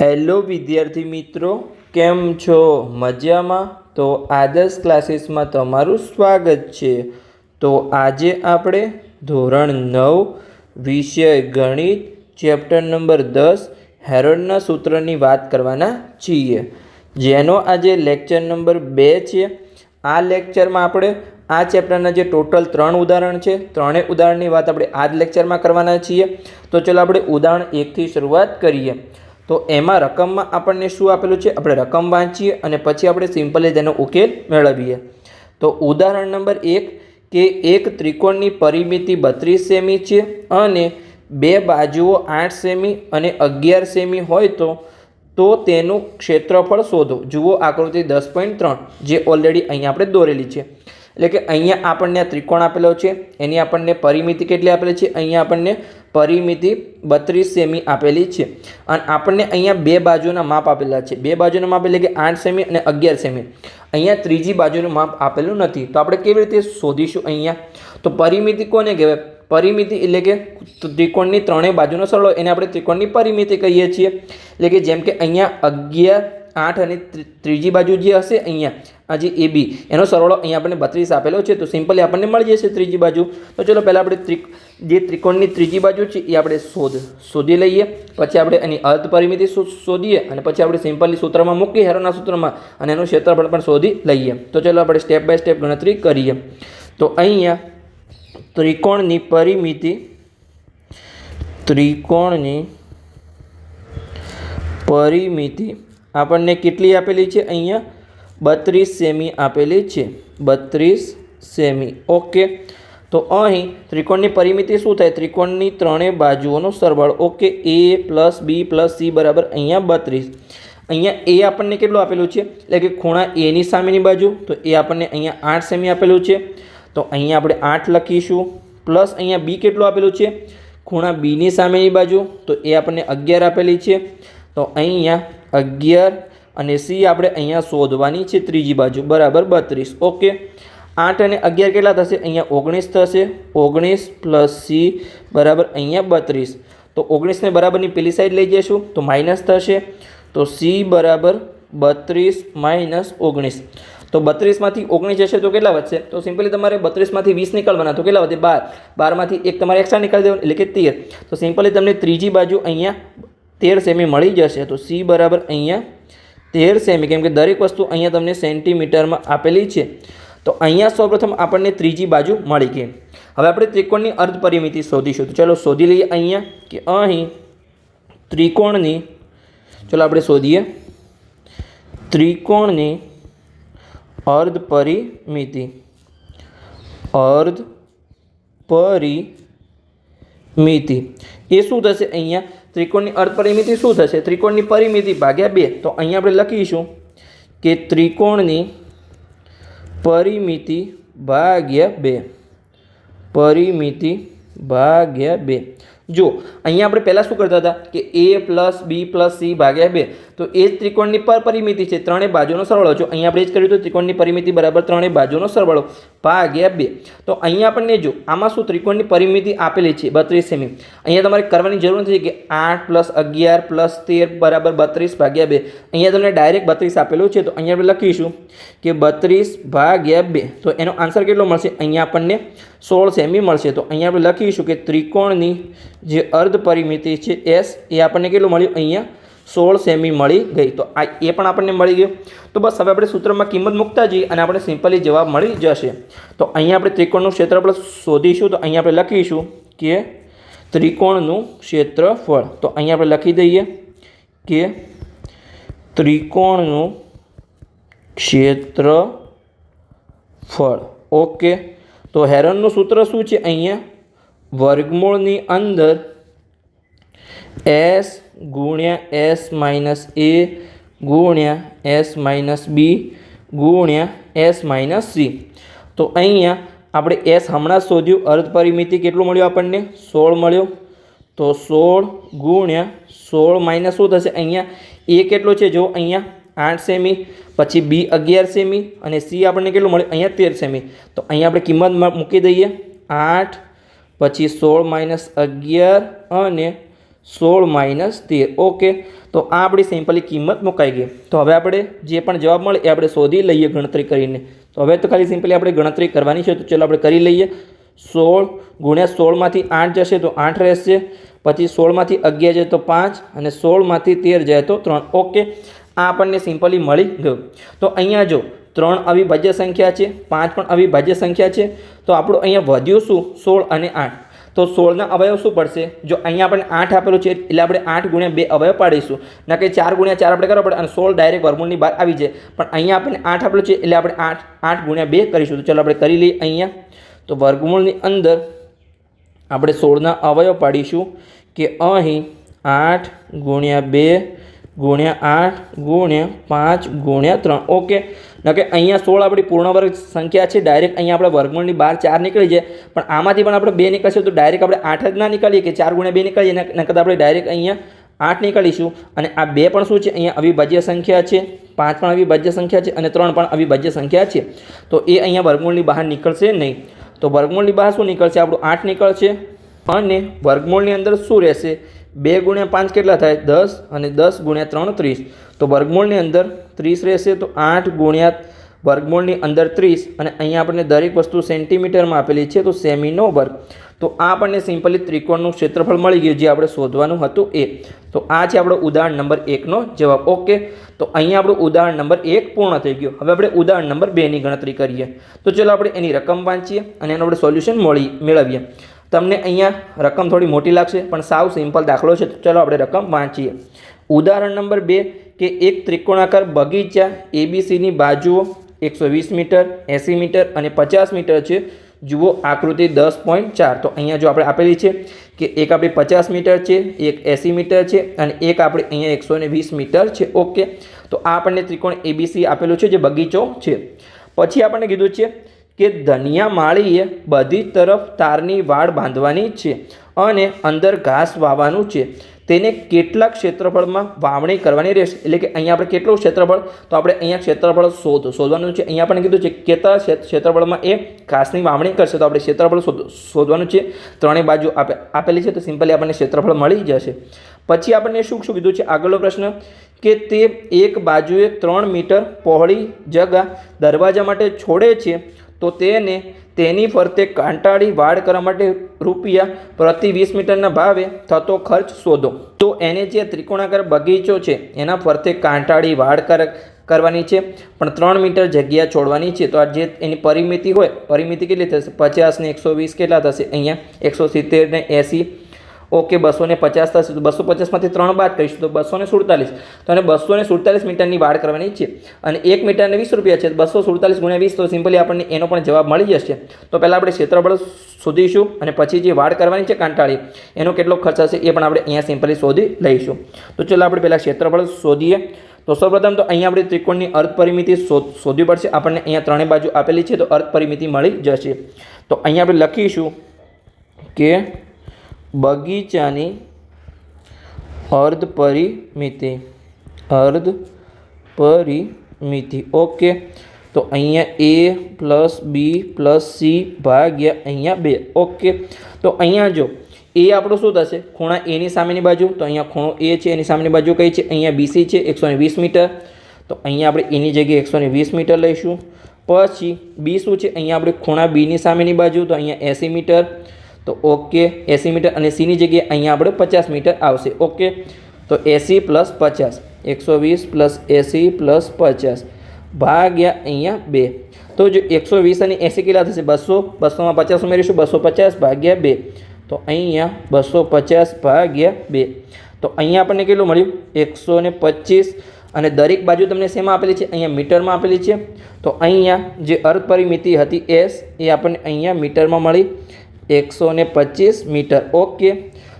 Hello વિદ્યાર્થી મિત્રો, કેમ છો? મજામાં? તો આદર્શ ક્લાસીસમાં તમારું સ્વાગત છે. તો આજે આપણે ધોરણ નવ, વિષય ગણિત, ચેપ્ટર નંબર દસ હેરોડના સૂત્રની વાત કરવાના છીએ. જેનો આજે લેક્ચર નંબર બે છે. આ લેક્ચરમાં આપણે આ ચેપ્ટરના જે ટોટલ ત્રણ ઉદાહરણ છે, ત્રણેય ઉદાહરણની વાત આપણે આ જ લેક્ચરમાં કરવાના છીએ. તો ચલો આપણે ઉદાહરણ એકથી શરૂઆત કરીએ. તો એમાં રકમમાં આપણને શું આપેલું છે? આપણે રકમ વાંચીએ અને પછી આપણે સિમ્પલી તેનો ઉકેલ મેળવીએ. તો ઉદાહરણ નંબર એક કે એક ત્રિકોણની પરિમિતિ બત્રીસ સેમી છે અને બે બાજુઓ આઠ સેમી અને અગિયાર સેમી હોય તો તો તેનું ક્ષેત્રફળ શોધો. જુઓ આકૃતિ દસ પોઈન્ટ ત્રણ, જે ઓલરેડી અહીંયા આપણે દોરેલી છે. એટલે કે અહીંયા આપણને આ ત્રિકોણ આપેલો છે, એની આપણને પરિમિતિ કેટલી આપેલી છે? અહીંયા આપણને પરિમિતિ બત્રીસ સેમી આપેલી છે. અને આપણને અહીંયા બે બાજુના માપ આપેલા છે. બે બાજુના માપ એટલે કે આઠ સેમી અને અગિયાર સેમી. અહીંયા ત્રીજી બાજુનું માપ આપેલું નથી. તો આપણે કેવી રીતે શોધીશું અહીંયા? તો પરિમિતિ કોને કહેવાય? પરિમિતિ એટલે કે ત્રિકોણની ત્રણેય બાજુનો સરળો એને આપણે ત્રિકોણની પરિમિતિ કહીએ છીએ. એટલે કે જેમ કે અહીંયા અગિયાર આઠ અને ત્રીજી બાજુ જે હશે અહીંયા, આ જે એ બી, એનો સરવાળો અહીંયા આપણને બત્રીસ આપેલો છે, તો સિમ્પલી આપણને મળી જશે ત્રીજી બાજુ. તો ચલો પહેલાં આપણે ત્રિક, જે ત્રિકોણની ત્રીજી બાજુ છે, એ આપણે શોધ, શોધી લઈએ. પછી આપણે એની અર્ધ પરિમિતિ શોધીએ અને પછી આપણે સિમ્પલી સૂત્રમાં મૂકીએ, હેરોના સૂત્રમાં, અને એનું ક્ષેત્રફળ પણ શોધી લઈએ. તો ચલો આપણે સ્ટેપ બાય સ્ટેપ ગણતરી કરીએ. તો અહીંયા ત્રિકોણની પરિમિતિ ત્રિકોણની પરિમિતિ આપણને કેટલી આપેલી છે? અહીંયા બત્રીસ સેમી આપેલી છે. બત્રીસ સેમી. ઓકે. તો અહીં ત્રિકોણની પરિમિતિ શું થાય? ત્રિકોણની ત્રણેય બાજુઓનો સરવાળો. Okay. A plus B plus C બરાબર અહીંયા બત્રીસ. અહીંયા એ આપણને કેટલું આપેલું છે? એટલે કે ખૂણા એની સામેની બાજુ. તો એ આપણને અહીંયા આઠ સેમી આપેલું છે. તો અહીંયા આપણે આઠ લખીશું. પ્લસ અહીંયા બી કેટલું આપેલું છે? ખૂણા બીની સામેની બાજુ. તો એ આપણને અગિયાર આપેલી છે. તો અહીંયા અગિયાર અને સી આપણે અહીંયા શોધવાની છે ત્રીજી બાજુ. બરાબર, બત્રીસ. ઓકે. આઠ અને અગિયાર કેટલા થશે? અહીંયા ઓગણીસ થશે. ઓગણીસ પ્લસ સી બરાબર અહીંયા બત્રીસ. તો ઓગણીસને બરાબરની પેલી સાઈડ લઈ જઈશું, તો માઇનસ થશે. તો સી બરાબર બત્રીસ માઇનસ ઓગણીસ. તો બત્રીસમાંથી ઓગણીસ જશે તો કેટલા વધશે? તો સિમ્પલી તમારે બત્રીસમાંથી વીસ નીકળવાના, તો કેટલા વધે? બાર. બારમાંથી એક તમારે એક્સ્ટ્રા નીકળી દેવાનું, એટલે કે તેર. તો સિમ્પલી તમને ત્રીજી બાજુ અહીંયા તેર સેમી મળી જશે તો સી બરાબર અહીંયા તેર સેમી, કેમ કે દરેક વસ્તુ અહીંયા તમને સેન્ટીમીટરમાં આપેલી છે. તો અહીંયા સૌપ્રથમ આપણને ત્રીજી બાજુ મળી ગઈ. હવે આપણે ત્રિકોણની અર્ધ પરિમિતિ શોધીશું. તો ચલો શોધી લઈએ અહીંયા કે અહીં ત્રિકોણની, ચલો આપણે શોધીએ. ત્રિકોણની અર્ધ પરિમિતિ અર્ધ પરિમિતિ એ શું થશે અહીંયા? ત્રિકોણની અર્ધ પરિમિતિ શું થશે? ત્રિકોણની પરિમિતિ ભાગ્યા બે. તો અહીંયા આપણે લખીશું કે ત્રિકોણની પરિમિતિ ભાગ્યા બે. પરિમિતિ ભાગ્યા બે. જો અહીંયા આપણે પહેલાં શું કરતા હતા કે A plus B plus C ભાગ્યા બે. તો એ જ ત્રિકોણની પર પરિમિતિ છે, ત્રણેય બાજુનો સરવાળો. જો અહીંયા આપણે જ કર્યું તો ત્રિકોણની પરિમિતિ બરાબર ત્રણેય બાજુનો સરવાળો ભાગ્યા બે. તો અહીંયા આપણને જો આમાં શું ત્રિકોણની પરિમિતિ આપેલી છે, બત્રીસ સેમી અહીંયા તમારે કરવાની જરૂર નથી કે આઠ પ્લસ અગિયાર પ્લસ તેર બરાબર બત્રીસ ભાગ્યા બે. અહીંયા તમને ડાયરેક્ટ બત્રીસ આપેલું છે, તો અહીંયા આપણે લખીશું કે બત્રીસ ભાગ્યા બે. તો એનો આન્સર કેટલો મળશે? અહીંયા આપણને સોળ સેમી મળશે. તો અહીંયા આપણે લખીશું કે ત્રિકોણની જે અર્ધ પરિમિતિ છે એસ, એ આપણને કેટલું મળ્યું? અહીંયા સોળ સેમી મળી ગઈ. તો આ એ પણ આપણને મળી ગયું. તો બસ હવે આપણે સૂત્રમાં કિંમત મૂકતા જઈએ અને આપણે સિમ્પલી જવાબ મળી જશે. તો અહીંયા આપણે ત્રિકોણનું ક્ષેત્રફળ શોધીશું. તો અહીંયા આપણે લખીશું કે ત્રિકોણનું ક્ષેત્રફળ. તો અહીંયા આપણે લખી દઈએ કે ત્રિકોણનું ક્ષેત્રફળ. ઓકે. તો હેરનનું સૂત્ર શું છે અહીંયા? વર્ગમૂળની અંદર એસ ગુણ્યા એસ માઇનસ એ ગુણ્યા એસ માઇનસ બી ગુણ્યા એસ માઇનસ સી. તો અહીંયા આપણે એસ હમણાં શોધ્યું. અર્ધ પરિમિતિ કેટલું મળ્યું આપણને? સોળ મળ્યો. તો સોળ ગુણ્યા સોળ માઇનસ શું થશે? અહીંયા એ કેટલો છે? જો અહીંયા આઠ સેમી, પછી બી અગિયાર સેમી અને સી આપણને કેટલું મળે અહીંયા તેર સેમી. તો અહીંયા આપણે કિંમત મૂકી દઈએ. આઠ, પછી સોળ માઇનસ અગિયાર અને સોળ માઇનસ તેર. ઓકે. તો આ આપણી સિમ્પલી કિંમત મુકાઈ ગઈ. તો હવે આપણે જે પણ જવાબ મળે એ આપણે શોધી લઈએ ગણતરી કરીને. તો હવે તો ખાલી સિમ્પલી આપણે ગણતરી કરવાની છે. તો ચલો આપણે કરી લઈએ. સોળ ગુણ્યા સોળમાંથી આઠ જશે તો આઠ રહેશે. પછી સોળમાંથી અગિયાર જાય તો પાંચ અને સોળમાંથી તેર જાય તો ત્રણ. ઓકે. આ આપણને સિમ્પલી મળી ગયું. તો અહીંયા જો ત્રણ અવિભાજ્ય સંખ્યા છે, પાંચ પણ અવિભાજ્ય સંખ્યા છે, તો આપણું અહીંયા વધ્યું શું? સોળ અને આઠ. તો સોળના અવયવ શું પડશે? જો અહીંયા આપણને આઠ આપેલું છે, એટલે આપણે આઠ ગુણ્યા બે અવયવ પાડીશું. ના કે ચાર ગુણ્યા ચાર આપણે કરવા પડે અને સોળ ડાયરેક્ટ વર્મૂળની બહાર આવી જાય. પણ અહીંયા આપણને આઠ આપેલું છે, એટલે આપણે આઠ આઠ ગુણ્યા બે કરીશું. તો ચાલો આપણે કરી લઈએ અહીંયા. તો વર્ગમૂળની અંદર આપણે સોળના અવયવ પાડીશું કે અહીં આઠ ગુણ્યા બે ગુણ્યા આઠ ગુણ્યા પાંચ ગુણ્યા ત્રણ. ઓકે. નકે અહીંયા સોળ આપણી પૂર્ણ વર્ગ સંખ્યા છે. ડાયરેક્ટ અહીંયા આપણે વર્ગમૂળની બહાર ચાર નીકળી જાય પણ આમાંથી પણ આપણે બે નીકળશે તો ડાયરેક્ટ આપણે આઠ જ ના નીકળીએ કે ચાર ગુણ્યા બે નીકળીએ એના આપણે ડાયરેક્ટ અહીંયા આઠ નીકળીશું. અને આ બે પણ શું છે? અહીંયા અવિભાજ્ય સંખ્યા છે. પાંચ પણ અવિભાજ્ય સંખ્યા છે અને ત્રણ પણ અવિભાજ્ય સંખ્યા છે. તો એ અહીંયા વર્ગમૂળની બહાર નીકળશે નહીં. તો વર્ગમૂળની બહાર શું નીકળશે? આપણું આઠ નીકળશે અને વર્ગમૂળની અંદર શું રહેશે? બે ગુણ્યા પાંચ કેટલા થાય? દસ અને દસ ગુણ્યા ત્રણ ત્રીસ. તો વર્ગમૂળની અંદર ત્રીસ રહેશે, તો આઠ ગુણ્યા વર્ગમૂળની અંદર ત્રીસ અને અહીંયા આપણને દરેક વસ્તુ સેન્ટીમીટરમાં આપેલી છે, તો સેમીનો વર્ગ. તો આ આપણને સિમ્પલી ત્રિકોણનું ક્ષેત્રફળ મળી ગયું, જે આપણે શોધવાનું હતું એ. તો આ છે આપણો ઉદાહરણ નંબર એકનો જવાબ. ઓકે? તો અહીંયા આપણું ઉદાહરણ નંબર એક પૂર્ણ થઈ ગયું. હવે આપણે ઉદાહરણ નંબર બેની ગણતરી કરીએ. તો ચલો આપણે એની રકમ વાંચીએ અને એનું આપણે સોલ્યુશન મળી, મેળવીએ. તમને અહીંયા રકમ થોડી મોટી લાગશે, પણ સાવ સિમ્પલ દાખલો છે. તો ચલો આપણે રકમ વાંચીએ. ઉદાહરણ નંબર બે, કે એક ત્રિકોણાકાર બગીચા એબીસીની બાજુઓ એકસો વીસ મીટર, એંસી મીટર અને પચાસ મીટર છે. જુઓ આકૃતિ દસ પોઈન્ટ ચાર. તો અહીંયા જો આપણે આપેલી છે કે એક આપણી પચાસ મીટર છે, એક એંસી મીટર છે અને એક આપણે અહીંયા એકસો ને વીસ મીટર છે. ઓકે. તો આ આપણને ત્રિકોણ એબીસી આપેલું છે, જે બગીચો છે. પછી આપણને કીધું છે કે ધનિયા માળીએ બધી તરફ તારની વાડ બાંધવાની છે અને અંદર ઘાસ વાવવાનું છે. તેને કેટલા ક્ષેત્રફળમાં વાવણી કરવાની રહેશે. એટલે કે અહીંયા આપણે કેટલું ક્ષેત્રફળ? તો આપણે અહીંયા ક્ષેત્રફળ શોધ, શોધવાનું છે. અહીંયા પણ કીધું છે કેટલા ક્ષેત્ર- ક્ષેત્રફળમાં એ ઘાસની વાવણી કરશે. તો આપણે ક્ષેત્રફળ શોધ, શોધવાનું છે. ત્રણેય બાજુ આપે, આપેલી છે. તો સિમ્પલી આપણને ક્ષેત્રફળ મળી જશે. પછી આપણને શું શું કીધું છે? આગળનો પ્રશ્ન કે તે એક બાજુએ ત્રણ મીટર પહોળી જગા દરવાજા માટે છોડે છે. તો તેને તેની ફરતે કાંટાળી વાડ કરવા માટે રૂપિયા પ્રતિ વીસ મીટરના ભાવે થતો ખર્ચ શોધો. તો એને જે ત્રિકોણાકાર બગીચો છે, એના ફરતે કાંટાળી વાડ કર, કરવાની છે, પણ ત્રણ મીટર જગ્યા છોડવાની છે. તો આ જે એની પરિમિતિ હોય, પરિમિતિ કેટલી થશે? પચાસ ને એકસો વીસ કેટલા થશે? અહીંયા એકસો સિત્તેર ને એંસી ઓકે બસો ને પચાસ થશે તો બસો પચાસમાંથી ત્રણ બાદ કરીશું તો બસો ને સુડતાલીસ. તો અને બસો ને સુડતાલીસ મીટરની વાડ કરવાની છે. અને એક મીટરને વીસ રૂપિયા છે. બસો સુડતાલીસ ગુણ્યા વીસ તો સિમ્પલી આપણને એનો પણ જવાબ મળી જશે. તો પહેલાં આપણે ક્ષેત્રફળ શોધીશું અને પછી જે વાડ કરવાની છે કાંટાળી, એનો કેટલો ખર્ચ હશે એ પણ આપણે અહીંયા સિમ્પલી શોધી લઈશું. તો ચલો આપણે પહેલાં ક્ષેત્રફળ શોધીએ. તો સૌપ્રથમ તો અહીંયા આપણે ત્રિકોણની અર્ધ પરિમિતિ શોધ, શોધવી પડશે. આપણને અહીંયા ત્રણેય બાજુ આપેલી છે તો અર્ધ પરિમિતિ મળી જશે. તો અહીંયા આપણે લખીશું કે બગીચાની અર્ધ પરિમિતિ અર્ધ પરિમિતિ ઓકે. તો અહીંયા A plus B plus C ભાગ્યા અહીંયા બે. ઓકે. તો અહીંયા જો, એ આપણું શું થશે? ખૂણા એની સામેની બાજુ. તો અહીંયા ખૂણો એ છે, એની સામેની બાજુ કઈ છે? અહીંયા બીસી છે, એકસો વીસ મીટર. તો અહીંયા આપણે એની જગ્યાએ એકસો વીસ મીટર લઈશું. પછી બી શું છે? અહીંયા આપણે ખૂણા બીની સામેની બાજુ. તો અહીંયા એંસી મીટર. તો ઓકે એંસી મીટર અને સીની જગ્યાએ અહીંયા આપણે પચાસ મીટર આવશે. ઓકે તો એંસી પ્લસ પચાસ, એકસો વીસ પ્લસ એંસી પ્લસ પચાસ ભાગ્યા અહીંયા બે. તો જો એકસો વીસ અને એંસી કેટલા થશે? બસો, બસોમાં પચાસ ઉમેરીશું, બસો પચાસ ભાગ્યા બે. તો અહીંયા બસો પચાસ ભાગ્યા બે. તો અહીંયા આપણને કેટલું મળ્યું? એકસો ને પચીસ. અને દરેક બાજુ તમને શેમાં આપેલી છે? અહીંયા મીટરમાં આપેલી છે. તો અહીંયા જે અર્ધ પરિમિતિ હતી એસ એ આપણને અહીંયા મીટરમાં મળી. એકસો ને પચીસ મીટર. ઓકે.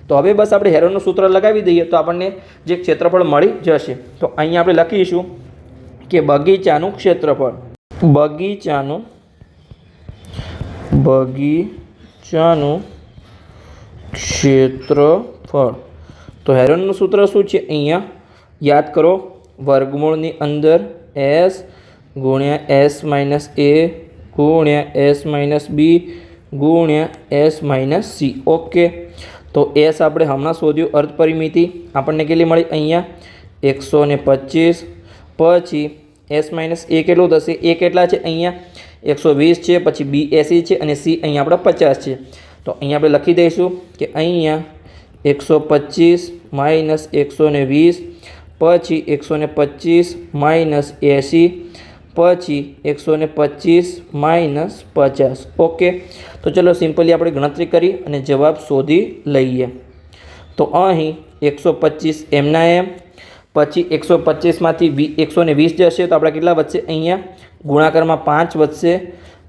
તો હવે બસ આપણે હેરોનું સૂત્ર લગાવી દઈએ તો આપણને જે ક્ષેત્રફળ મળી જશે. તો અહીંયા આપણે લખીશું કે બગીચાનું ક્ષેત્રફળ. બગીચાનું બગીચાનું ક્ષેત્રફળ. તો હેરોનનું સૂત્ર શું છે? અહીંયા યાદ કરો, વર્ગમૂળની અંદર એસ ગુણ્યા એસ માઇનસ એ ગુણ્યા એસ માઇનસ બી ગુણ્યા એસ માઇનસ સી. ઓકે. તો એસ આપણે હમણાં શોધ્યું અર્ધ પરિમિતિ આપણને કેટલી મળી? અહીંયા એકસો ને પચીસ. પછી એસ માઇનસ એ કેટલું થશે? એ કેટલા છે અહીંયા? એકસો વીસ છે, પછી બી એસી છે અને સી અહીંયા આપણે પચાસ છે. તો અહીંયા આપણે લખી દઈશું કે અહીંયા એકસો પચીસ માઇનસ એકસો ને વીસ, પછી એકસો પચીસ માઇનસ એંસી પછી એકસો ને પચીસ માઇનસ પચાસ. ઓકે? તો ચલો સિમ્પલી આપણે ગણતરી કરી અને જવાબ શોધી લઈએ. તો અહીં એકસો પચીસ એમના એમ, પછી એકસો પચીસમાંથી વી, એકસો ને વીસ જશે, તો આપણા કેટલા વધશે? અહીંયા ગુણાકારમાં પાંચ વધશે.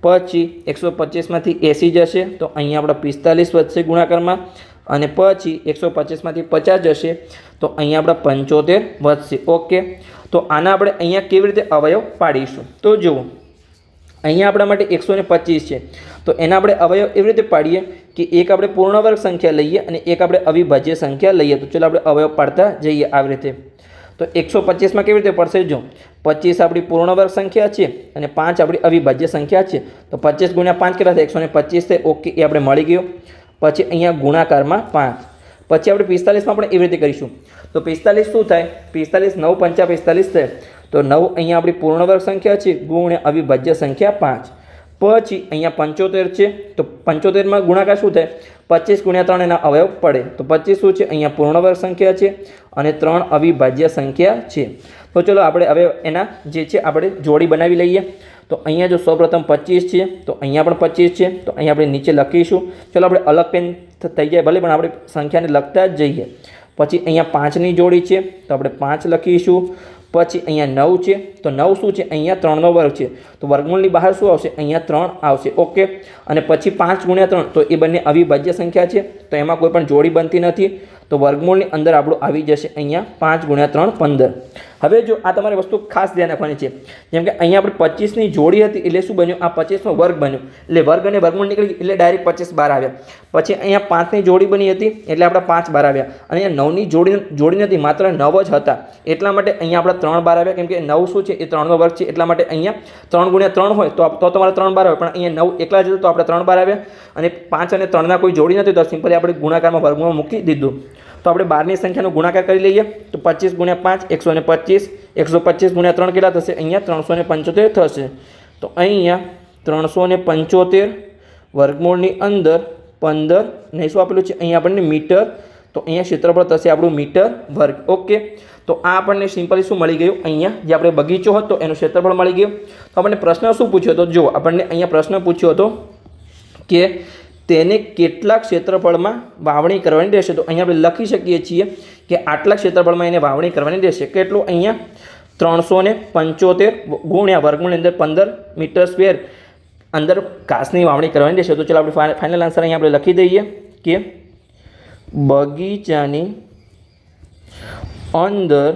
પછી એકસો પચીસમાંથી એંસી જશે, તો અહીંયા આપણા પિસ્તાલીસ વધશે ગુણાકારમાં. અને પછી એકસો પચીસમાંથી પચાસ જશે, તો અહીંયા આપણા પંચોતેર વધશે. ઓકે? તો આના આપણે અહીંયા કેવી રીતે અવયવ પાડીશું? તો જુઓ, અહીંયા આપણા માટે એકસો ને પચીસ છે. તો એના આપણે અવયવ એવી રીતે પાડીએ કે એક આપણે પૂર્ણવર્ગ સંખ્યા લઈએ અને એક આપણે અવિભાજ્ય સંખ્યા લઈએ. તો ચલો આપણે અવયવ પાડતા જઈએ આવી રીતે. તો એકસો પચીસમાં કેવી રીતે પડશે? જો, પચીસ આપણી પૂર્ણવર્ગ સંખ્યા છે અને પાંચ આપણી અવિભાજ્ય સંખ્યા છે. તો પચીસ ગુણ્યા પાંચ કેટલા થાય? એકસો ને પચીસ થાય. ઓકે, એ આપણે મળી ગયો. પછી અહીંયા ગુણાકારમાં પાંચ. પછી આપણે પિસ્તાલીસમાં પણ એવી રીતે કરીશું. તો પિસ્તાલીસ શું થાય? પિસ્તાલીસ, નવ પંચા પિસ્તાલીસ થાય. તો નવ અહીંયા આપણી પૂર્ણવર્ગ સંખ્યા છે ગુણ્યા અવિભાજ્ય સંખ્યા પાંચ. પછી અહીંયા પંચોતેર છે, તો પંચોતેરમાં ગુણાકાર શું થાય? પચીસ ગુણ્યા ત્રણ એના અવયવ પડે. તો પચીસ શું છે? અહીંયા પૂર્ણવર્ગ સંખ્યા છે અને ત્રણ અવિભાજ્ય સંખ્યા છે. તો ચલો આપણે હવે એના જે છે, આપણે જોડી બનાવી લઈએ. તો અહીંયા જો સૌપ્રથમ પચીસ છે, તો અહીંયા પણ પચીસ છે. તો અહીંયા આપણે નીચે લખીશું. ચલો આપણે અલગ પેન થઈ જાય ભલે, પણ આપણે સંખ્યાને લખતા જ જઈએ. પછી અહીંયા પાંચની જોડી છે, તો આપણે પાંચ લખીશું. પછી અહીંયા નવ છે, તો નવ શું છે? અહીંયા ત્રણનો વર્ગ છે. તો વર્ગમૂળની બહાર શું આવશે? અહીંયા ત્રણ આવશે. ઓકે? અને પછી પાંચ ગુણ્યા ત્રણ, તો એ બંને અવિભાજ્ય સંખ્યા છે. તો એમાં કોઈ પણ જોડી બનતી નથી. તો વર્ગમૂળની અંદર આપણું આવી જશે અહીંયા પાંચ ગુણ્યા ત્રણ, પંદર. હવે જો આ તમારે વસ્તુ ખાસ ધ્યાન રાખવાની છે. જેમ કે અહીંયા આપણે પચીસની જોડી હતી એટલે શું બન્યું? આ પચીસનો વર્ગ બન્યો. એટલે વર્ગ અને વર્ગમૂળ નીકળી એટલે ડાયરેક્ટ પચીસ બાર આવ્યા. પછી અહીંયા પાંચની જોડી બની હતી એટલે આપણે પાંચ બાર આવ્યા. અને અહીંયા નવની જોડી જોડી નથી, માત્ર નવ જ હતા. એટલા માટે અહીંયા આપણે ત્રણ બાર આવ્યા. કેમ કે નવ શું છે? એ ત્રણનો વર્ગ છે. એટલા માટે અહીંયા ત્રણ ગુણ્યા ત્રણ હોય તો તો તમારે ત્રણ બાર આવે પણ અહીંયા નવ એકલા જ તો આપણે ત્રણ બાર આવ્યા. અને પાંચ અને ત્રણના કોઈ જોડી નથી. તો સિમ્પલી આપણે ગુણાકારમાં વર્ગમાં મૂકી દીધું. તો આપણે બારની સંખ્યાનો ગુણાકાર કરી લઈએ. તો પચીસ ગુણ્યા પાંચ, એકસો ને પચીસ. એકસો પચીસ ગુણ્યા ત્રણ કેટલા થશે? અહીંયા ત્રણસો ને પંચોતેર થશે. તો અહીંયા ત્રણસો ને પંચોતેર વર્ગમૂળની અંદર પંદર ને શું આપેલું છે? અહીંયા આપણને મીટર. તો અહીંયા ક્ષેત્રફળ થશે આપણું મીટર વર્ગ. ઓકે. તો આ આપણને સિમ્પલી શું મળી ગયું? અહીંયા જે આપણે બગીચો હતો, એનું ક્ષેત્રફળ મળી ગયું. તો આપણને પ્રશ્ન શું પૂછ્યો હતો? જો આપણને અહીંયા પ્રશ્ન પૂછ્યો હતો કે તેને કેટલા ક્ષેત્રફળમાં વાવણી કરવાની રહેશે. તો અહીંયા આપણે લખી શકીએ છીએ કે આટલા ક્ષેત્રફળમાં એને વાવણી કરવાની રહેશે. કેટલું? અહીંયા ત્રણસો ને પંચોતેર ગુણ્યા વર્ગમૂળની અંદર પંદર મીટર સ્ક્વેર અંદર ઘાસની વાવણી કરવાની રહેશે. તો ચાલો આપણે ફાઇનલ આન્સર અહીંયા આપણે લખી દઈએ કે બગીચાની અંદર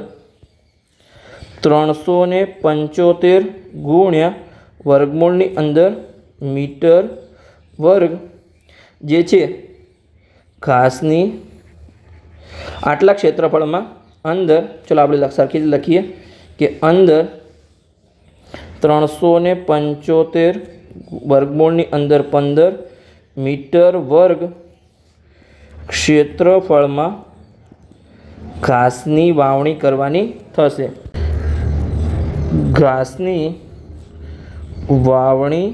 ત્રણસો ને પંચોતેર ગુણ્યા વર્ગમૂળની અંદર મીટર વર્ગ જે છે, ઘાસની આટલા ક્ષેત્રફળમાં અંદર, ચલો આપણે સરખી લખીએ કે અંદર ત્રણસો ને પંચોતેર વર્ગમૂળની અંદર પંદર મીટર વર્ગ ક્ષેત્રફળમાં ઘાસની વાવણી કરવાની થશે. ઘાસની વાવણી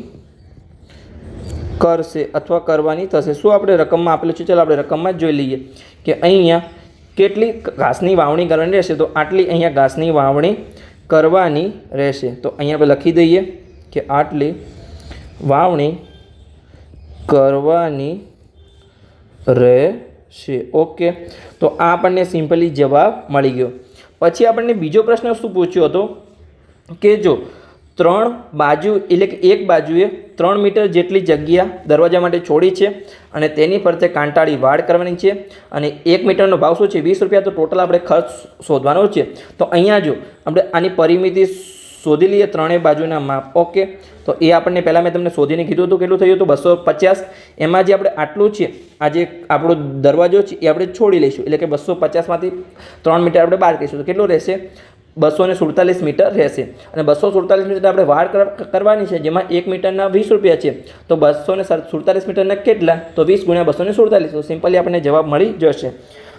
કરશે અથવા કરવાની થશે. શું આપણે રકમમાં આપેલું છે? ચાલો આપણે રકમમાં જ જોઈ લઈએ કે અહીંયા કેટલી ઘાસની વાવણી કરવાની રહેશે. તો આટલી અહીંયા ઘાસની વાવણી કરવાની રહેશે. તો અહીંયા આપણે લખી દઈએ કે આટલી વાવણી કરવાની રહેશે. ઓકે. તો આ આપણને સિમ્પલી જવાબ મળી ગયો. પછી આપણને બીજો પ્રશ્ન શું પૂછ્યો હતો? કે જો ત્રણ બાજુ, એટલે કે એક બાજુએ ત્રણ મીટર જેટલી જગ્યા દરવાજા માટે છોડી છે અને તેની ફરતે કાંટાળી વાડ કરવાની છે અને એક મીટરનો ભાવ શું છે? વીસ રૂપિયા તો ટોટલ આપણે ખર્ચ શોધવાનો છે. તો અહીંયા જો આપણે આની પરિમિતિ શોધી લઈએ ત્રણેય બાજુના માપ ઓકે તો એ આપણને પહેલાં મેં તમને શોધીને કીધું હતું કેટલું થયું હતું? બસો પચાસ. એમાં જે આપણે આટલું છે, આ જે આપણો દરવાજો છે, એ આપણે છોડી લઈશું. એટલે કે બસો પચાસમાંથી ત્રણ મીટર આપણે બહાર કહીશું તો કેટલું રહેશે? બસો ને સુડતાલીસ મીટર રહેશે. અને બસો સુડતાલીસ મીટર આપણે વાડ કર- કરવાની છે, જેમાં એક મીટરના વીસ રૂપિયા છે. તો બસો ને સુડતાલીસ મીટરના કેટલા? તો વીસ ગુણ્યા બસો ને સુડતાલીસ. તો સિમ્પલી આપણને જવાબ મળી જશે.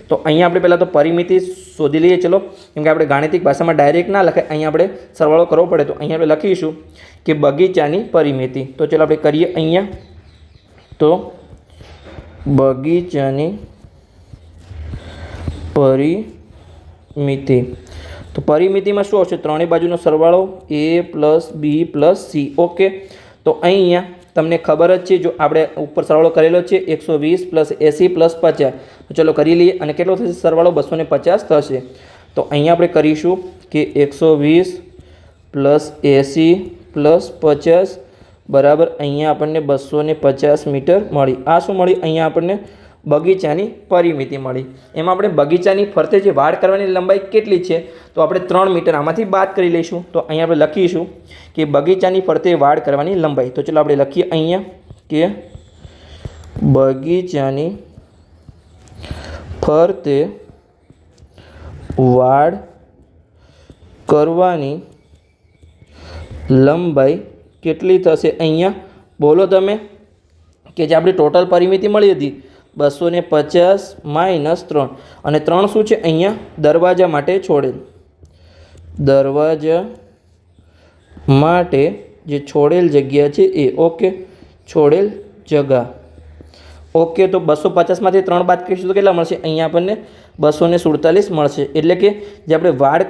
તો અહીંયા આપણે પહેલાં તો પરિમિતિ શોધી લઈએ. ચલો, કેમ કે આપણે ગાણિતિક ભાષામાં ડાયરેક્ટ ના લખાય, અહીંયા આપણે સરવાળો કરવો પડે. તો અહીંયા આપણે લખીશું કે બગીચાની પરિમિતિ. તો ચલો આપણે કરીએ અહીંયા. તો બગીચાની પરિમિતિ. તો પરિમિતિમાં શું આવશે? ત્રણેય બાજુનો સરવાળો A plus B plus C okay તો અહીંયા તમને ખબર જ છે, જો આપણે ઉપર સરવાળો કરેલો છે, એકસો વીસ પ્લસ એંસી પ્લસ પચાસ. તો ચલો કરી લઈએ અને કેટલો થશે? સરવાળો બસો પચાસ થશે. તો અહીંયા આપણે કરીશું કે એકસો વીસ પ્લસ એંસી પ્લસ પચાસ બરાબર અહીંયા આપણને બસો પચાસ મીટર મળી. આ શું મળી? અહીંયા આપણને બગીચાની પરિમિતિ મળી. એમાં આપણે બગીચાની ફરતે જે વાડ કરવાની લંબાઈ કેટલી છે, તો આપણે ત્રણ મીટર આમાંથી બાદ કરી લઈશું. તો અહીંયા આપણે લખીશું કે બગીચાની ફરતે વાડ કરવાની લંબાઈ. તો ચલો આપણે લખીએ અહીંયા કે બગીચાની ફરતે વાડ કરવાની લંબાઈ કેટલી થશે અહીંયા? બોલો તમે કે જે આપણી ટોટલ પરિમિતિ મળી હતી બસો ને પચાસ માઇનસ ત્રણ. અને ત્રણ શું છે? અહીંયા દરવાજા માટે છોડેલ. દરવાજા માટે જે છોડેલ જગ્યા છે એ ઓકે. છોડેલ જગા. ઓકે, તો બસો પચાસમાંથી ત્રણ બાદ કરીશું તો કેટલા મળશે? અહીંયા આપણને બસો સુડતાલીસ મળશે. એટલે કે જે આપણે વાડ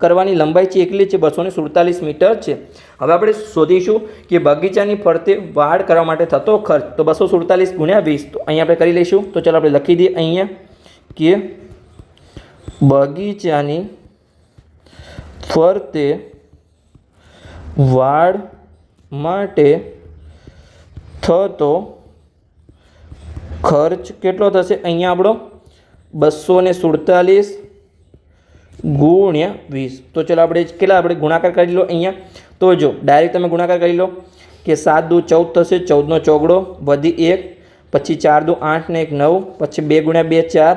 કરવાની લંબાઈ છે એકલી છે બસો સુડતાલીસ મીટર છે. હવે આપણે શોધીશું કે બગીચાની ફરતે વાડ કરવા માટે થતો ખર્ચ, તો બસો સુડતાલીસ ગુણ્યા વીસ, તો અહીંયા આપણે કરી લઈશું. તો ચાલો આપણે લખી દઈએ અહીંયા કે બગીચાની ફરતે વાડ માટે થતો ખર્ચ કેટલો થશે? અહીંયા આપણો બસો સુડતાલીસ ગુણ્યા વીસ. તો ચલો આપણે કેટલા આપણે ગુણાકાર કરી લો અહીંયા. તો જો, ડાયરેક્ટ તમે ગુણાકાર કરી લો કે સાત દુ ચૌદ થશે ચૌદનો ચોગડો વધી એક, પછી ચાર દુ આઠ ને એક નવ, પછી બે ગુણ્યા બે ચાર,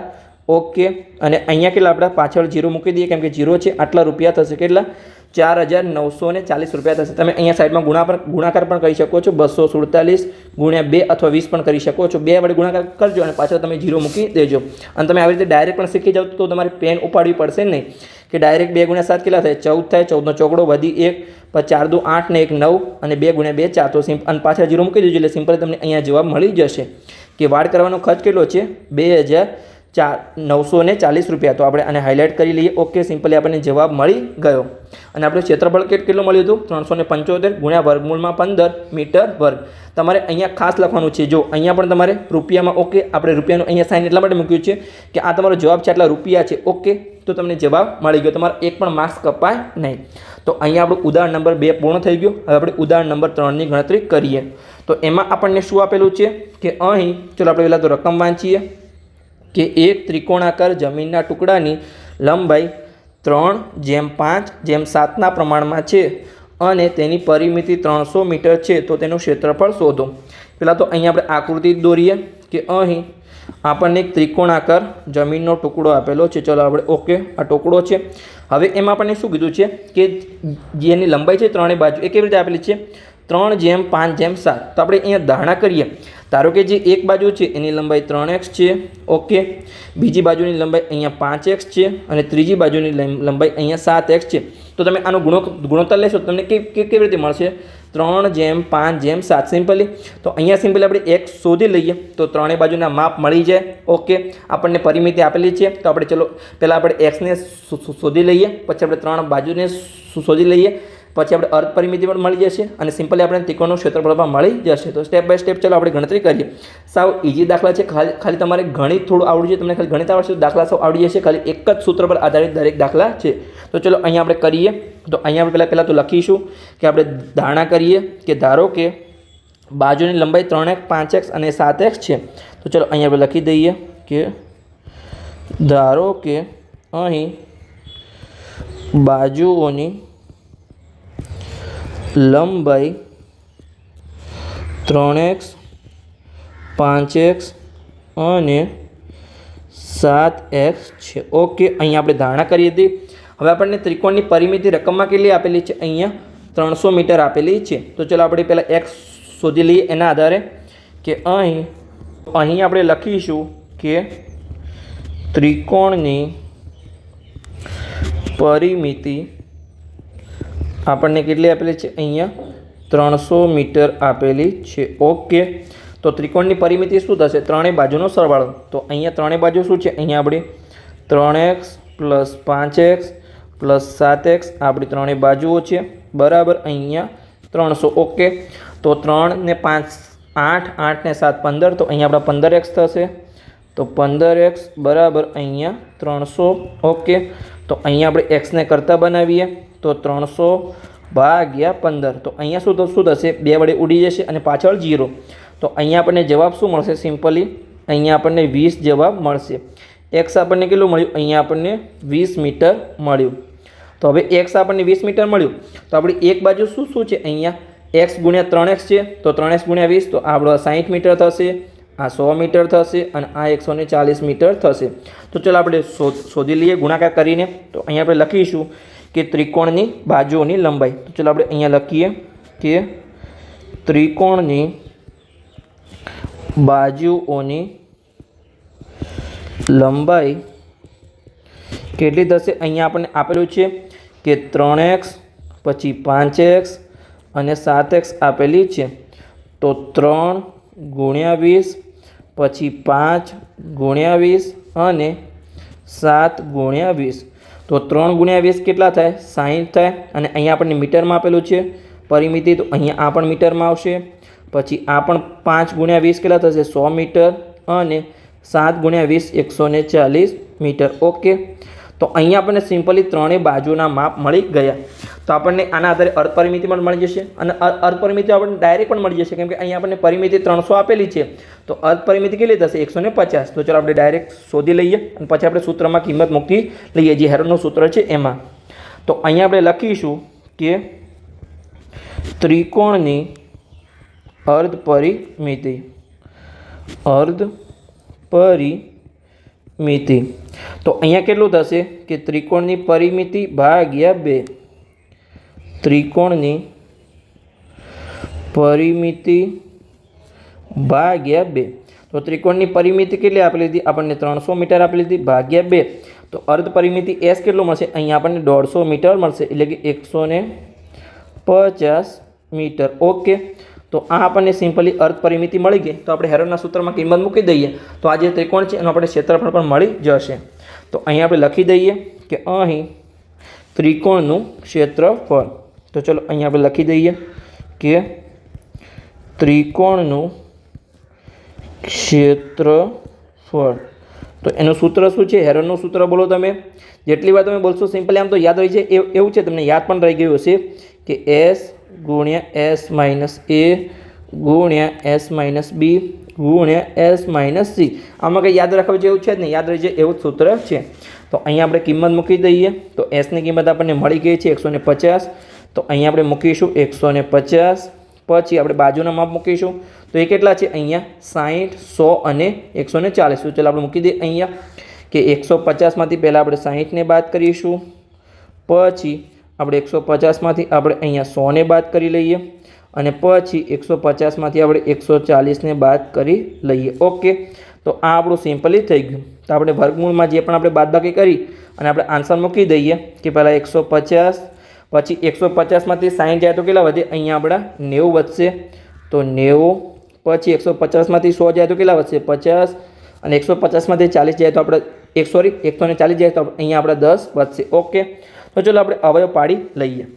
ઓકે. અને અહીંયા કેટલા આપણે પાછળ જીરો મૂકી દઈએ, કેમ કે જીરો છે, આટલા રૂપિયા થશે. કેટલા? ચાર હજાર નવસો ને ચાલીસ રૂપિયા થશે. તમે અહીંયા સાઈડમાં ગુણા પણ ગુણાકાર પણ કરી શકો છો. બસો સુડતાલીસ ગુણ્યા બે અથવા વીસ પણ કરી શકો છો. બે વડે ગુણાકાર કરજો અને પાછળ તમે જીરો મૂકી દેજો. અને તમે આવી રીતે ડાયરેક્ટ પણ શીખી જાઓ તો તમારે પેન ઉપાડવી પડશે નહીં. કે ડાયરેક્ટ બે ગુણ્યા સાત કેટલા થાય? ચૌદ થાય, ચૌદનો ચોકડો વધી એક, પછી ચાર દુ આઠ ને એક નવ, અને બે ગુણ્યા બે ચાર. તો સિમ્પ અને પાછળ જીરો મૂકી દેજો એટલે સિમ્પલ તમને અહીંયા જવાબ મળી જશે. કે વાડ કરવાનો ખર્ચ કેટલો છે? બે હજાર ચાર, નવસો ને ચાલીસ રૂપિયા. તો આપણે આને હાઇલાઇટ કરી લઈએ. ઓકે સિમ્પલી આપણને જવાબ મળી ગયો. અને આપણે ક્ષેત્રફળ કેટ કેટલું મળ્યું હતું? ત્રણસો ને પંચોતેર ગુણ્યા વર્ગમૂળમાં પંદર મીટર વર્ગ. તમારે અહીંયા ખાસ લખવાનું છે. જો અહીંયા પણ તમારે રૂપિયામાં ઓકે આપણે રૂપિયાનું અહીંયા સાઇન એટલા માટે મૂક્યું છે કે આ તમારો જવાબ છે, આટલા રૂપિયા છે. ઓકે તો તમને જવાબ મળી ગયો. તમારે એક પણ માર્ક્સ કપાય નહીં. તો અહીંયા આપણું ઉદાહરણ નંબર બે પૂર્ણ થઈ ગયું. હવે આપણે ઉદાહરણ નંબર ત્રણની ગણતરી કરીએ. તો એમાં આપણને શું આપેલું છે? કે અહીં, ચલો આપણે પહેલાં તો રકમ વાંચીએ. કે એક ત્રિકોણાકાર જમીનના ટુકડાની લંબાઈ ત્રણ જેમ પાંચ જેમ સાતના પ્રમાણમાં છે અને તેની પરિમિતિ ત્રણસો મીટર છે, તો તેનું ક્ષેત્રફળ શોધો. પહેલાં તો અહીં આપણે આકૃતિ દોરીએ કે અહીં આપણને એક ત્રિકોણાકાર જમીનનો ટુકડો આપેલો છે. ચલો આપણે ઓકે, આ ટુકડો છે. હવે એમાં આપણને શું કીધું છે કે જેની લંબાઈ છે ત્રણેય બાજુ એ કેવી રીતે આપેલી છે? ત્રણ જેમ પાંચ જેમ સાત. તો આપણે અહીંયા ધારણા કરીએ. ધારો કે જે એક બાજુ છે, એની લંબાઈ ત્રણ એક્સ છે, ઓકે. બીજી બાજુની લંબાઈ અહીંયા પાંચ એક્સ છે અને ત્રીજી બાજુની લંબાઈ અહીંયા સાત એક્સ છે. તો તમે આનો ગુણો ગુણોત્તર લેશો તમને કેવી રીતે મળશે? ત્રણ જેમ પાંચ જેમ સાત સિમ્પલી. તો અહીંયા સિમ્પલી આપણે એક્સ શોધી લઈએ તો ત્રણેય બાજુના માપ મળી જાય, ઓકે. આપણને પરિમિતિ આપેલી છે, તો આપણે ચલો, પહેલાં આપણે એક્સને શોધી લઈએ, પછી આપણે ત્રણ બાજુને શોધી લઈએ. પછી આપણે અર્ધ પરિમિતિ પણ મળી જશે અને સિમ્પલી આપણે ત્રિકોણનું ક્ષેત્રફળ પણ મળી જશે. તો સ્ટેપ બાય સ્ટેપ ચાલો આપણે ગણતરી કરીએ. સાવ ઇઝી દાખલા છે. ખાલી ખાલી તમારે ગણિત થોડું આવડું જોઈએ તમને ખાલી ગણિત આવડશે દાખલા સાવ આવડી જશે. ખાલી એક જ સૂત્ર પર આધારિત દરેક દાખલા છે. તો ચલો અહીંયા આપણે કરીએ. તો અહીંયા આપણે પહેલાં પહેલાં તો લખીશું કે આપણે ધારણા કરીએ કે ધારો કે બાજુની લંબાઈ ત્રણ એક પાંચ એક્સ અને સાત એક્સ છે. તો ચલો અહીંયા આપણે લખી દઈએ કે ધારો કે અહીં બાજુઓની લંબાઈ ત્રણ એક્સ, પાંચ એક્સ અને સાત એક્સ છે. ઓકે, અહીંયા આપણે ધારણા કરી હતી. હવે આપણને ત્રિકોણની પરિમિતિ રકમમાં કેટલી આપેલી છે? અહીંયા ત્રણસો મીટર આપેલી છે. તો ચલો આપણે પહેલાં એક્સ શોધી લઈએ એના આધારે કે અહીં અહીં આપણે લખીશું કે ત્રિકોણની પરિમિતિ આપણને કેટલી આપેલી છે? અહીંયા ત્રણસો મીટર આપેલી છે. ઓકે. તો ત્રિકોણની પરિમિતિ શું થશે? ત્રણેય બાજુનો સરવાળો. તો અહીંયા ત્રણેય બાજુ શું છે? અહીંયા આપણી ત્રણ એક્સ પ્લસ પાંચ એક્સ પ્લસ સાત એક્સ આપણી ત્રણેય બાજુઓ છે. બરાબર. અહીંયા ત્રણસો. ઓકે. તો ત્રણ ને પાંચ આઠ આઠ ને સાત પંદર. તો અહીંયા આપણા પંદર એક્સ થશે. તો પંદર એક્સ બરાબર અહીંયા ત્રણસો. ઓકે. તો અહીંયા આપણે એક્સને કરતાં બનાવીએ. તો ત્રણસો ભાગ્યા પંદર. તો અહીંયા શું શું થશે? બે વડે ઉડી જશે અને પાછળ જીરો. તો અહીંયા આપણને જવાબ શું મળશે? સિમ્પલી અહીંયા આપણને વીસ જવાબ મળશે. એક્સ આપણને કેટલું મળ્યું? અહીંયા આપણને વીસ મીટર મળ્યું. તો હવે એક્સ આપણને વીસ મીટર મળ્યું. તો આપણી એક બાજુ શું શું છે? અહીંયા એક્સ ગુણ્યા ત્રણ એક્સ છે. તો ત્રણ એક્સ ગુણ્યા વીસ. તો આપણો સાહીઠ મીટર થશે, આ સો મીટર થશે અને આ એકસો ચાલીસ મીટર થશે. તો ચલો આપણે શોધી લઈએ ગુણાકાર કરીને. તો અહીંયા આપણે લખીશું કે ત્રિકોણની બાજુઓની લંબાઈ. તો ચલો આપણે અહીંયા લખીએ કે ત્રિકોણની બાજુઓની લંબાઈ કેટલી થશે? અહીંયા આપણને આપેલું છે કે ત્રણ એક્સ, પછી પાંચ એક્સ અને સાત એક્સ આપેલી છે. તો ત્રણ ગુણ્યા વીસ, પછી પાંચ ગુણ્યા વીસ અને સાત ગુણ્યા વીસ. તો ત્રણ ગુણ્યા વીસ કેટલા થાય? સાહીઠ થાય. અને અહીંયા આપણને મીટરમાં આપેલું છે. પરિમિતિ તો અહીંયા આ પણ મીટરમાં આવશે. પછી આ પણ પાંચ ગુણ્યા વીસ કેટલા થશે? સો મીટર. અને સાત ગુણ્યા વીસ એકસો ને ચાલીસ મીટર. ઓકે. તો અહીંયા આપણને સિમ્પલી ત્રણેય બાજુના માપ મળી ગયા. તો આપણને આના આધારે અર્ધ પરિમિતિ પણ મળી જશે અને અર્ધ પરિમિતિ આપણને ડાયરેક્ટ પણ મળી જશે. કેમ કે અહીંયા આપણને પરિમિતિ ત્રણસો આપેલી છે. તો અર્ધ પરિમિતિ કેટલી થશે? એકસો ને પચાસ. તો ચાલો આપણે ડાયરેક્ટ શોધી લઈએ અને પછી આપણે સૂત્રમાં કિંમત મૂકી લઈએ, જે હેરનનું સૂત્ર છે એમાં. તો અહીંયા આપણે લખીશું કે ત્રિકોણની અર્ધ પરિમિતિ અર્ધ પરિમિતિ તો અહીંયા કેટલું થશે કે ત્રિકોણની પરિમિતિ ભાગ્યા બે. ત્રિકોણની પરિમિતિ ભાગ્યા બે. તો ત્રિકોણની પરિમિતિ કેટલી આપેલી હતી આપણને ત્રણસો મીટર આપેલી હતી ભાગ્યા બે. તો અર્ધ પરિમિતિ એસ કેટલું મળશે? અહીંયા આપણને દોઢસો મીટર મળશે, એટલે કે એકસો પચાસ મીટર. ઓકે. તો આ આપણને સિમ્પલી અર્થ પરિમિતિ મળી ગઈ. તો આપણે હેરોનના સૂત્રમાં કિંમત મૂકી દઈએ. તો આ જે ત્રિકોણ છે, એનું આપણે ક્ષેત્રફળ પણ મળી જશે. તો અહીં આપણે લખી દઈએ કે અહીં ત્રિકોણનું ક્ષેત્રફળ. તો ચલો અહીં આપણે લખી દઈએ કે ત્રિકોણનું ક્ષેત્રફળ. તો એનું સૂત્ર શું છે? હેરોનનું સૂત્ર બોલો તમે. જેટલી વાર તમે બોલશો, સિમ્પલી આમ તો યાદ રહી જાય. એવું એવું છે, તમને યાદ પણ રહી ગયું હશે કે એસ ગુણ્યા એસ માઇનસ એ ગુણ્યા એસ માઇનસ બી ગુણ્યા એસ માઇનસ સી. આમાં કંઈ યાદ રાખવું જેવું છે જ નહીં. યાદ રહી જાય એવું સૂત્ર છે. તો અહીંયા આપણે કિંમત મૂકી દઈએ. તો એસની કિંમત આપણને મળી ગઈ છે એકસો પચાસ. તો અહીંયા આપણે મૂકીશું એકસો પચાસ. પછી આપણે બાજુના માપ મૂકીશું. તો એ કેટલા છે? અહીંયા સાહીઠ સો અને એકસો ને ચાલીસ. તો ચાલો આપણે મૂકી દઈએ અહીંયા. કે એકસો પચાસમાંથી પહેલાં આપણે સાહીઠને બાદ કરીશું. પછી આપણે એકસો પચાસમાંથી આપણે અહીંયા સોને બાદ કરી લઈએ અને પછી એકસો પચાસમાંથી આપણે એકસો ચાલીસને બાદ કરી લઈએ. ઓકે તો આ આપણું સિમ્પલી થઈ ગયું. તો આપણે વર્ગમૂળમાં જે પણ આપણે બાદબાકી કરી અને આપણે આન્સર મૂકી દઈએ કે પહેલાં એકસો પચાસ પછી એકસો પચાસમાંથી સાઠ જાય તો કેટલા વધે? અહીંયા આપણા નેવું વધશે. તો નેવું, પછી એકસો પચાસમાંથી સો જાય તો કેટલા વધશે? પચાસ, અને એકસો પચાસમાંથી ચાલીસ જાય તો આપણે, એક સોરી એકસો ચાલીસ જાય તો અહીંયા આપણે દસ વધશે. ઓકે તો ચલો આપણે અવયવ પાડી લઈએ.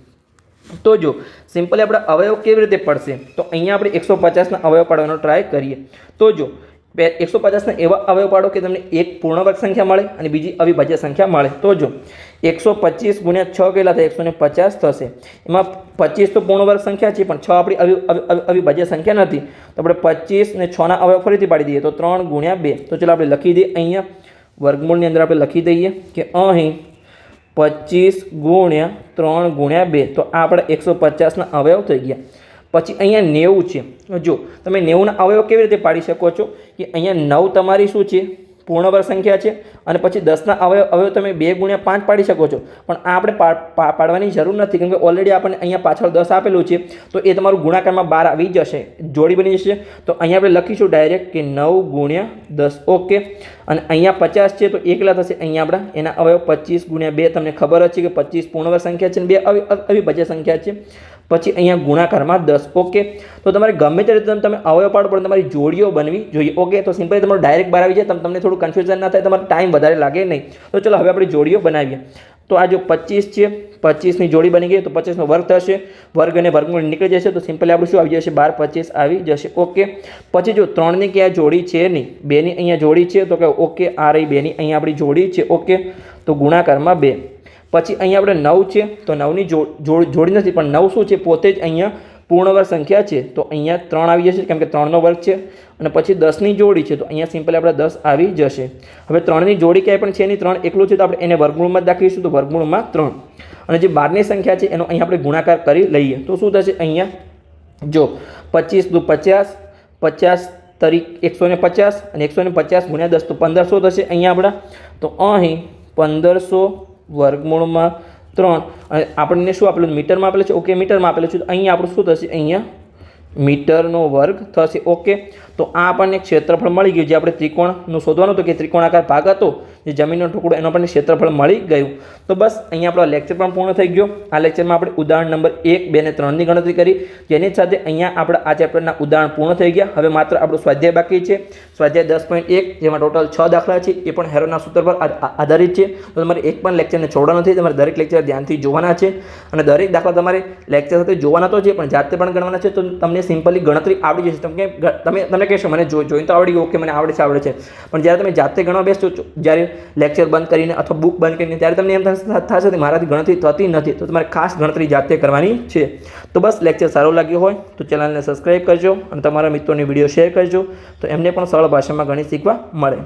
તો જો સિમ્પલી આપણે અવયવ કેવી રીતે પડશે? તો અહીંયા આપણે એકસો પચાસના અવયવ પાડવાનો ટ્રાય કરીએ. તો જો, બે, એકસો પચાસના એવા અવયવ પાડો કે તમને એક પૂર્ણવર્ગ સંખ્યા મળે અને બીજી અવિભાજ્ય સંખ્યા મળે. તો જો, એકસો પચીસ ગુણ્યા છ કેટલા થાય? એકસો ને પચાસ થશે. એમાં પચીસ તો પૂર્ણ વર્ગ સંખ્યા છે, પણ છ આપણી અવિ- અવિભાજ્ય સંખ્યા નથી. તો આપણે પચીસ ને છના અવયવ ફરીથી પાડી દઈએ. તો ત્રણ ગુણ્યા બે. તો ચલો આપણે લખી દઈએ અહીંયા. વર્ગમૂળની અંદર આપણે લખી દઈએ કે અહીં પચીસ ગુણ્યા ત્રણ ગુણ્યા બે. તો આ આપણે એકસો પચાસના અવયવ થઈ ગયા. પછી અહીંયા નેવું છે. જો તમે નેવુંના અવયવ કેવી રીતે પાડી શકો છો? કે અહીંયા નવ તમારી શું છે? પૂર્ણવર્ગ સંખ્યા છે અને પછી દસના અવયવ અવયવ તમે બે ગુણ્યા પાંચ પાડી શકો છો. પણ આ આપણે પાડવાની જરૂર નથી કેમ કે ઓલરેડી આપણને અહીંયા પાછળ દસ આપેલું છે, તો એ તમારું ગુણાકારમાં બાર આવી જશે. જોડી બની જશે. તો અહીંયા આપણે લખીશું ડાયરેક્ટ કે નવ ગુણ્યા દસ ઓકે અને અહીંયા પચાસ છે, તો એકલા થશે. અહીંયા આપણા એના અવયવ પચીસ ગુણ્યા બે, તમને ખબર જ છે કે પચીસ પૂર્ણવર્ગ સંખ્યા છે અને બે અવિ- અવિભાજ્ય સંખ્યા છે. પછી અહીંયા ગુણાકારમાં દસ. ઓકે. તો તમારે ગમે તે રીતે તમે- અવયવ પાડો, પણ તમારી જોડીઓ બનવી જોઈએ. ઓકે. તો સિમ્પલી તમારું ડાયરેક્ટ બહાર આવી જાય. તમ- તમને થોડું કન્ફ્યુઝન ના થાય. તમારે ટાઈમ વધારે લાગે નહીં. તો ચલો, હવે આપણે જોડીઓ બનાવીએ. તો આ જો પચીસ છે. પચીસની જોડી બની ગઈ. તો પચીસનો વર્ગ થશે. વર્ગ અને વર્ગમૂળ નીકળી જશે. તો સિમ્પલી આપણું શું આવી જશે? બાર પચીસ આવી જશે. ઓકે. પછી જો ત્રણની ક્યાં જોડી છે નહીં? બેની અહીંયા જોડી છે. તો કે ઓકે, આ રહી બેની અહીંયા આપણી જોડી છે. ઓકે. તો ગુણાકારમાં બે. પછી અહીંયા આપણે નવ છે, તો નવની જોડી નથી, પણ નવ શું છે, પોતે જ અહીંયા પૂર્ણવર્ગ સંખ્યા છે, તો અહીંયા ત્રણ આવી જશે, કેમ કે ત્રણનો વર્ગ છે, અને પછી દસની જોડી છે, તો અહીંયા સિમ્પલી આપણે દસ આવી જશે. હવે ત્રણની જોડી ક્યાંય પણ છે નહીં, ત્રણ એકલું છે, તો આપણે એને વર્ગમૂળમાં જ દાખવીશું, તો વર્ગમૂળમાં ત્રણ. અને જે બારની સંખ્યા છે, એનો અહીંયા આપણે ગુણાકાર કરી લઈએ. તો શું થશે અહીંયા? જો, પચીસ દુ પચાસ પચાસ તરીક એકસો ને પચાસ અને એકસો ને પચાસ ગુણ્યા દસ, તો પંદરસો થશે અહીંયા આપણા? તો અહીં પંદરસો વર્ગમૂળમાં ત્રણ. અને આપણને શું આપેલું? મીટરમાં આપેલું છે? ઓકે, મીટરમાં આપેલું છે. તો અહીંયા આપણું શું થશે? અહીંયા મીટરનો વર્ગ થશે. ઓકે. તો આ આપણને ક્ષેત્રફળ મળી ગયું. જે આપણે ત્રિકોણનું શોધવાનું હતું કે ત્રિકોણાકાર ભાગ હતો જે જમીનનો ટુકડો એનો આપણને ક્ષેત્રફળ મળી ગયું. તો બસ અહીંયા આપણો લેક્ચર પણ પૂર્ણ થઈ ગયો. આ લેક્ચરમાં આપણે ઉદાહરણ નંબર એક, બે ને ત્રણની ગણતરી કરી. જેની સાથે અહીંયા આપણા આ ચેપ્ટરના ઉદાહરણ પૂર્ણ થઈ ગયા. હવે માત્ર આપણું સ્વાધ્યાય બાકી છે. સ્વાધ્યાય દસ પોઈન્ટ એક, જેમાં ટોટલ છ દાખલા છે. એ પણ હેરોના સૂત્ર પર આધારિત છે. તો તમારે એક પણ લેક્ચરને છોડવા નથી. તમારે દરેક લેક્ચર ધ્યાનથી જોવાના છે. અને દરેક દાખલા તમારે લેક્ચર સાથે જોવાના તો છે, પણ જાતે પણ ગણવાના છે. તો તમને સિમ્પલી ગણતરી આવડી જશે. તમે તમે તમે કહેશો, મને જો જોઈને તો આવડી ગયું. ઓકે, મને આવડે છે આવડે છે. પણ જ્યારે તમે જાતે ગણવા બેસશો જ્યારે લેક્ચર બંધ કરીને અથવા બુક બંધ કરીને, ત્યારે તમને એમ થશે કે મારાથી ગણતરી થતી નથી, તો તમારે ખાસ ગણતરી જાતે કરવાની છે. તો બસ લેક્ચર સારો લાગ્યો હોય, તો ચેનલને સબસ્ક્રાઈબ કરજો અને તમારા મિત્રોની વીડિયો શેર કરજો, તો એમને પણ સરળ ભાષામાં ગણિત શીખવા મળે.